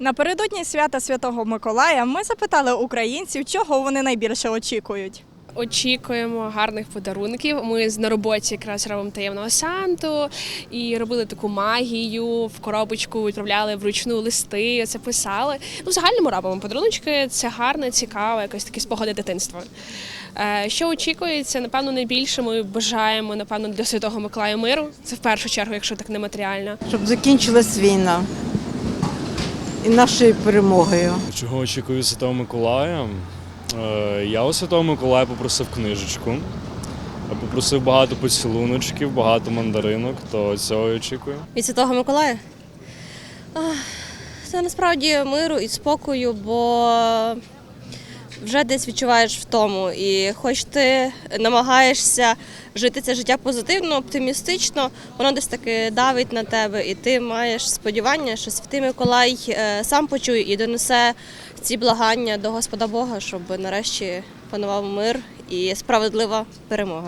Напередодні свята Святого Миколая ми запитали українців, чого вони найбільше очікують. Очікуємо гарних подарунків. Ми на роботі якраз робимо таємного санту і робили таку магію в коробочку, відправляли вручну листи, це писали. Ну, в загальному робимо подарунки. Це гарно, цікаво, якось такі спогади дитинства. Е, Що очікується? Напевно, найбільше ми бажаємо напевно для святого Миколая миру. Це в першу чергу, якщо так не матеріально. щоб закінчилась війна і нашою перемогою. Чого очікую Святого Миколая? Е, Я у Святого Миколая попросив книжечку. Попросив багато поцілуночків, багато мандаринок, то цього і очікую. від Святого Миколая? Це насправді миру і спокою, бо вже десь відчуваєш втому. І хоч ти намагаєшся жити це життя позитивно, оптимістично, воно десь таки давить на тебе, і ти маєш сподівання, що Святий Миколай е, сам почує і донесе ці благання до Господа Бога, щоб нарешті панував мир і справедлива перемога.